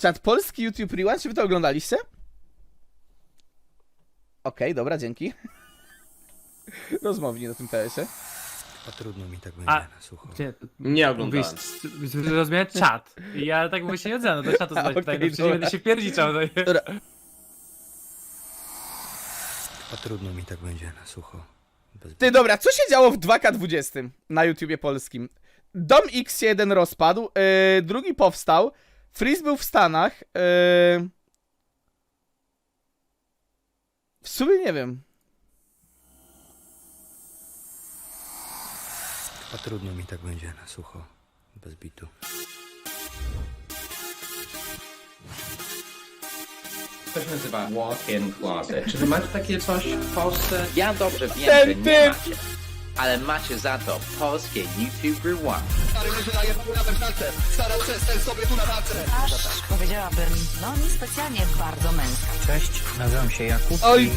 Czat polski YouTube Rewind, czy wy to oglądaliście? Okej, dobra, dzięki. Rozmowni na tym PS-ie. A trudno mi tak będzie A, na sucho. Gdzie? Nie oglądałem. Mówisz, Zrozumiałem czat. I ja tak mówię się nie odzywam, no do czatu zdać Okej, okay, przecież dobra. będę się pierdziczał. No. nie? Dobra, A trudno mi tak będzie na sucho. Bez... Ty, dobra, co się działo w 2K20 na YouTubie polskim? Dom X się jeden rozpadł, yy, drugi powstał, Freeze był w Stanach, yy... W sumie nie wiem. A trudno mi tak będzie na sucho. Bez bitu. To się nazywa walk-in closet. Czy wy macie takie coś w Polsce? Ja dobrze wiem, Ten że nie typ! macie. Ale macie za to polskie YouTube Rewind. Aż powiedziałabym, no niespecjalnie bardzo męska. Cześć, nazywam się Jakub. Oj, i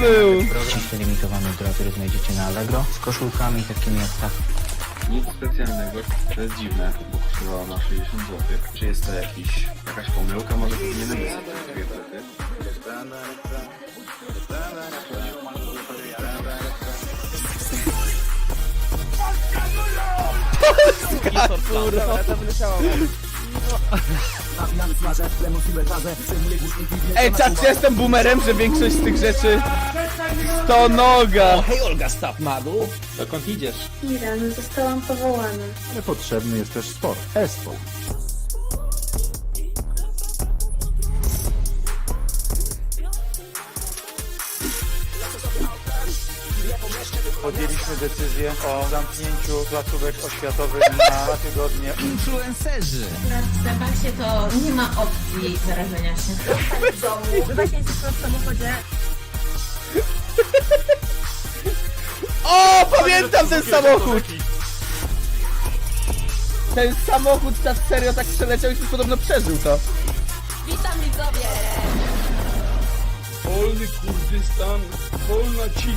był! Ściśle limitowany drobier znajdziecie na Allegro z koszulkami takimi jak ta. Nic specjalnego, to jest dziwne, bo kosztowała na 60 zł. Czy jest to jakiś, jakaś pomyłka? Może powinienem mieć dwie złoty? Ej, czat, jestem boomerem, że większość z tych rzeczy to noga. Hej Olga Stapmadu! Dokąd idziesz? No zostałam powołana. Potrzebny jest też sport. E-sport. Podjęliśmy decyzję o zamknięciu placówek oświatowych na dwa tygodnie. W debacie to nie ma opcji zarażenia się. O, pamiętam ten samochód! Ten samochód, czat serio tak przeleciał i ktoś podobno przeżył to. Witam widzowie! Wolny Kurdystan, wolna ci!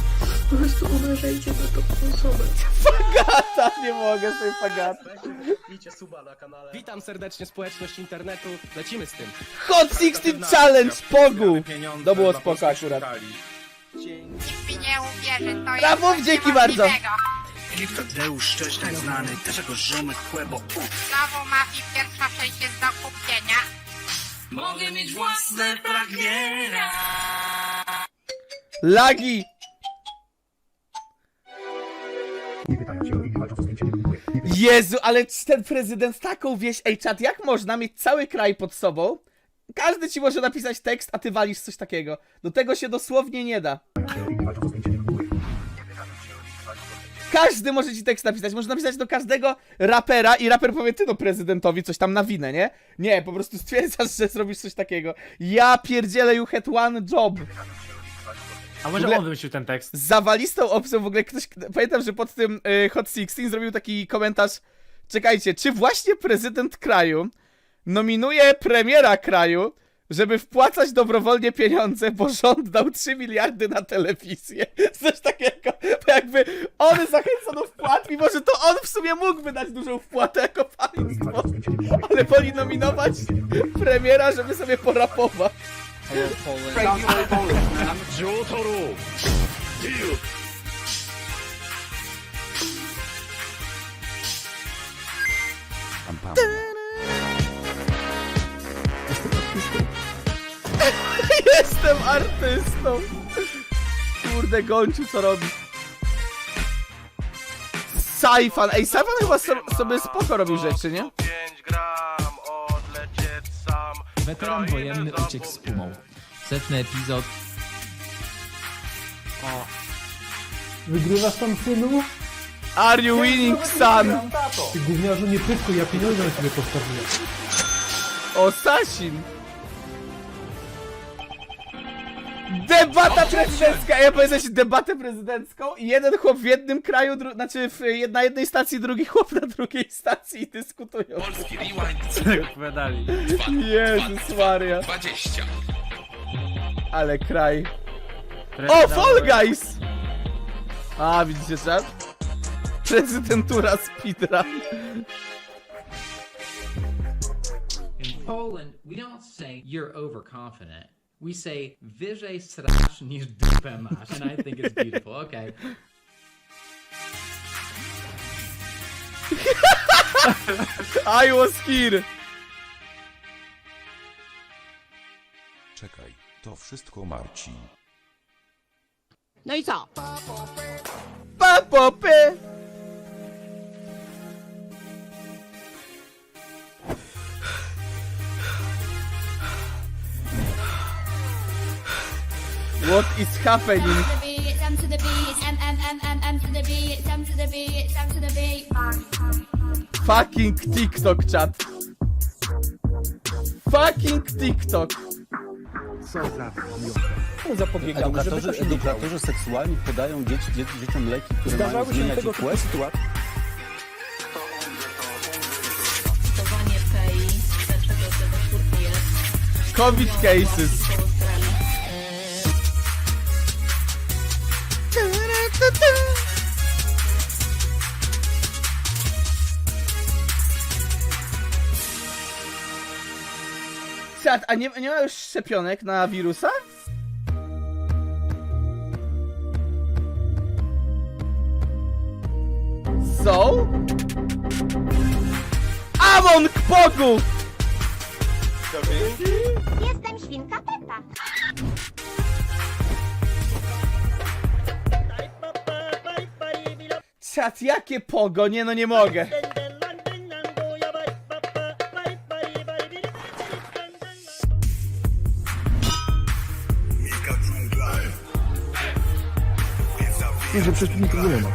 Po prostu uważajcie na tą osobę. Fagata, nie mogę sobie fagata. Widzicie suba na kanale. Witam serdecznie społeczność internetu. Lecimy z tym. Hot 16 Challenge, Pogu! To było spoko akurat. Nikt mi nie uwierzy, to Brawo, jest dzięki bardzo. Tadeusz Szcześniak znany, też jako Rzymek Kłebo. Znowu mafii pierwsza część jest do kupienia. Mogę mieć własne pragnienia. Lagi! Jezu, ale ten prezydent taką wieś... Ej, czat, jak można mieć cały kraj pod sobą? Każdy ci może napisać tekst, a ty walisz coś takiego. Do tego się dosłownie nie da. Każdy może ci tekst napisać. Może napisać do każdego rapera i raper powie ty no prezydentowi coś tam na winę, nie? Nie, po prostu stwierdzasz, że zrobisz coś takiego. Ja pierdzielę, you had one job. A może ogóle- on wymyślił ten tekst? zawalistą opcją w ogóle ktoś, pamiętam, że pod tym y, Hot 16 zrobił taki komentarz, czekajcie, czy właśnie prezydent kraju nominuje premiera kraju, żeby wpłacać dobrowolnie pieniądze, bo rząd dał 3 miliardy na telewizję. Coś takiego, bo jakby on zachęca do wpłat, mimo że to on w sumie mógłby dać dużą wpłatę jako państwo, ale woli nominować premiera, żeby sobie porapować. Jestem artystą. Kurde, Gonciu, co robi? Saifan. Ej, Saifan chyba so, sobie spoko robił rzeczy, nie? Weteran wojenny uciekł z pumą. Setny epizod. Wygrywasz tam synu? Are you winning, son? Ty gówniarzu nie pytkuj, ja pieniądze na ciebie postawiłem. O, Debata prezydencka! Ja powiedziałem ci debatę prezydencką i jeden chłop w jednym kraju, dru- znaczy w, na jednej stacji, drugi chłop na drugiej stacji i dyskutują. Tak opowiadali. Jezus Maria. 20. Ale kraj. O, Fall Guys! A, widzicie, czat? Prezydentura speedrun. Poland, we don't say you're overconfident. We say wyżej strasz niż dupę masz. And I think it's beautiful. Okay. I was here! Czekaj, to wszystko Marci. No i co? Pa, What is happening? Fucking TikTok chat. Fucking TikTok. Zapobiegamy, żeby to się nie działo. seksualni podają dzieci, dzieciom leki, które Zdarzały się tego typu sytuacje. Testowanie PEI, dlaczego tego czwórki jest COVID cases. A nie, nie ma już szczepionek na wirusa? Są? Amon Kpogu! Jestem świnka Pepa. Chat, jakie pogo? Nie no, nie mogę. Że przecież nikogo nie ma.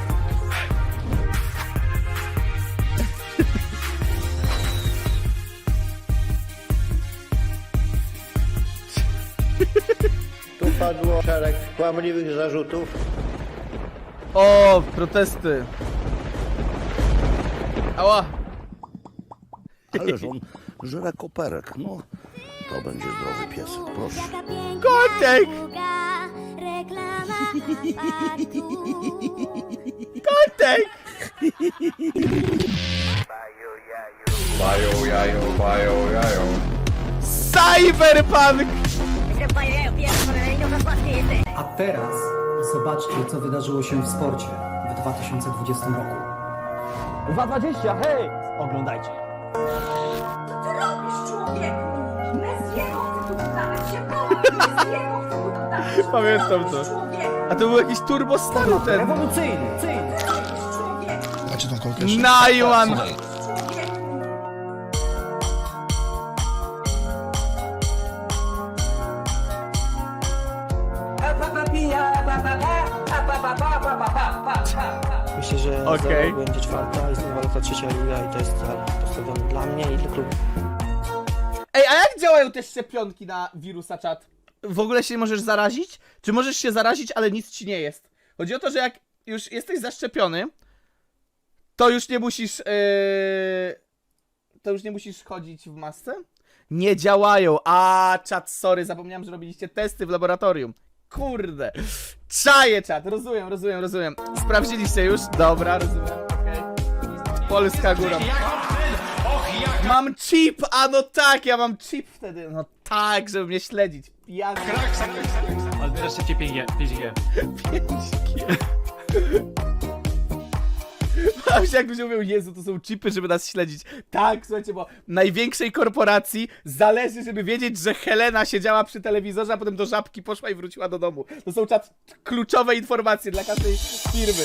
Tu padło szereg kłamliwych zarzutów. O, protesty. Ała. Ależ on żera koperek. No, to będzie zdrowy piesek, proszę. Kotek! Kotek! Bają, jają, bają, jają. Cyberpunk! A teraz zobaczcie, co wydarzyło się w sporcie w 2020 roku. 2.20, hej! Oglądajcie. Pamiętam to. A to był jakiś turbo stary ten. Rewolucyjny, cyjny. Macie tą kolkę Najman! Myślę, że Okej. będzie czwarta, jest nowa ta trzecia liga i to jest cel postawiony dla mnie i dla klubu. Ej, a jak działają te szczepionki na wirusa czat? W ogóle się możesz zarazić? Czy możesz się zarazić, ale nic ci nie jest? Chodzi o to, że jak już jesteś zaszczepiony, to już nie musisz. Yy... To już nie musisz chodzić w masce? Nie działają. A, czat, sorry, zapomniałem, że robiliście testy w laboratorium. Kurde. Czaję czat, rozumiem, rozumiem, rozumiem. Sprawdziliście już? Dobra, rozumiem, okej. Polska góra. Mam chip, a no tak, ja mam chip wtedy. No tak, żeby mnie śledzić. Pijany. Odbierasz szybciej 5G. 5G. A już jakbyś mówił, Jezu, to są chipy, żeby nas śledzić. Tak, słuchajcie, bo największej korporacji zależy, żeby wiedzieć, że Helena siedziała przy telewizorze, a potem do żabki poszła i wróciła do domu. To są czat kluczowe informacje dla każdej firmy.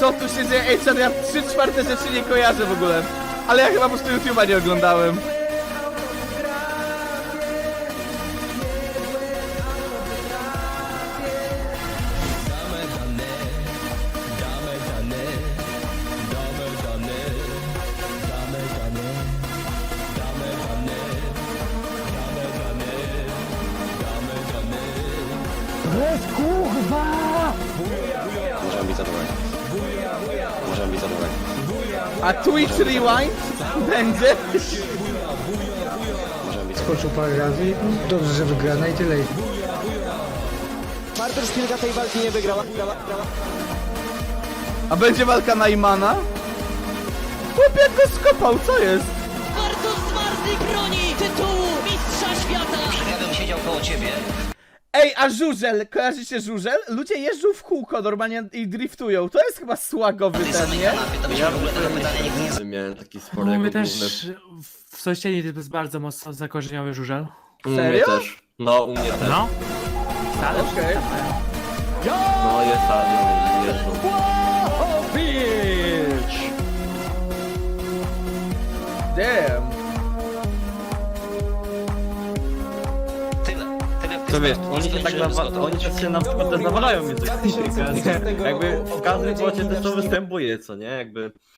Co tu się dzieje? Ej, czad, ja trzy czwarte rzeczy nie kojarzę w ogóle. Ale ja chyba po prostu YouTube'a nie oglądałem. Res, kurwa! Możemy być zadowoleni. A Twitch Rewind będzie? Skoczył parę razy. Dobrze, że wygrana i tyle. A będzie walka Najmana? Chłop jak go skopał, co jest? Bartosz Zmarzlik broni tytułu Mistrza Świata! Ja bym siedział koło ciebie. Ej, a żużel, kojarzycie żużel? Ludzie jeżdżą w kółko normalnie i driftują. To jest chyba słagowy ten, nie? Byśmy w ogóle nigdy nie Miałem taki sport jako my główny. też w sąsiedni to jest bardzo mocno zakorzeniowy żużel. U mnie Serio? też. No, u mnie też. No. Ale Okej. No, jest stadion, jeżdżą. Damn. To wiesz, oni się tak nawa- oni też się na przykład też między Jakby w każdym bocie też to występuje, co nie? Jakby